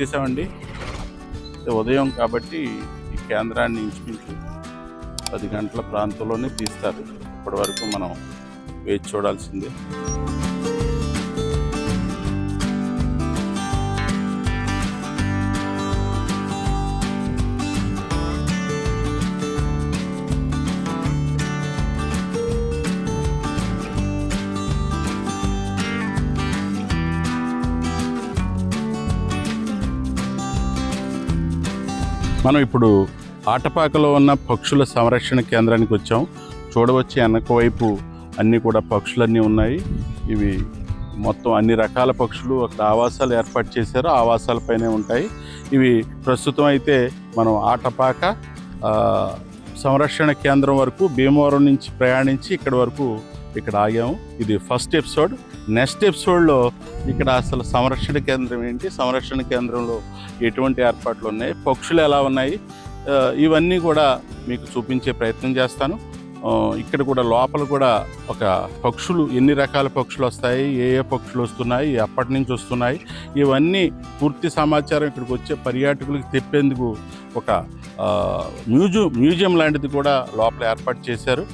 వచ్చేసామండి ఉదయం కాబట్టి ఈ కేంద్రాన్ని ఇంచుమించు పది గంటల ప్రాంతంలోనే తీస్తారు. ఇప్పటి వరకు మనం వేచి చూడాల్సిందే. మనం ఇప్పుడు ఆటపాకలో ఉన్న పక్షుల సంరక్షణ కేంద్రానికి వచ్చాం. చూడవచ్చు వెనక వైపు అన్నీ కూడా పక్షులన్నీ ఉన్నాయి. ఇవి మొత్తం అన్ని రకాల పక్షులు అక్కడ ఆవాసాలు ఏర్పాటు చేశారు. ఆవాసాలపైనే ఉంటాయి. ఇవి ప్రస్తుతం అయితే మనం ఆటపాక సంరక్షణ కేంద్రం వరకు భీమవరం నుంచి ప్రయాణించి ఇక్కడ వరకు ఇక్కడ ఆగాము. ఇది ఫస్ట్ ఎపిసోడ్ నెక్స్ట్ ఎపిసోడ్లో ఇక్కడ అసలు సంరక్షణ కేంద్రం ఏంటి? సంరక్షణ కేంద్రంలో ఎటువంటి ఏర్పాట్లు ఉన్నాయి? పక్షులు ఎలా ఉన్నాయి? ఇవన్నీ కూడా మీకు చూపించే ప్రయత్నం చేస్తాను. ఇక్కడ కూడా లోపల కూడా ఒక పక్షులు ఎన్ని రకాల పక్షులు వస్తాయి? ఏ ఏ పక్షులు వస్తున్నాయి? ఎప్పటి నుంచి వస్తున్నాయి? ఇవన్నీ పూర్తి సమాచారం ఇక్కడికి వచ్చే పర్యాటకులకు తెప్పేందుకు ఒక మ్యూజియం మ్యూజియం లాంటిది కూడా లోపల ఏర్పాటు చేశారు.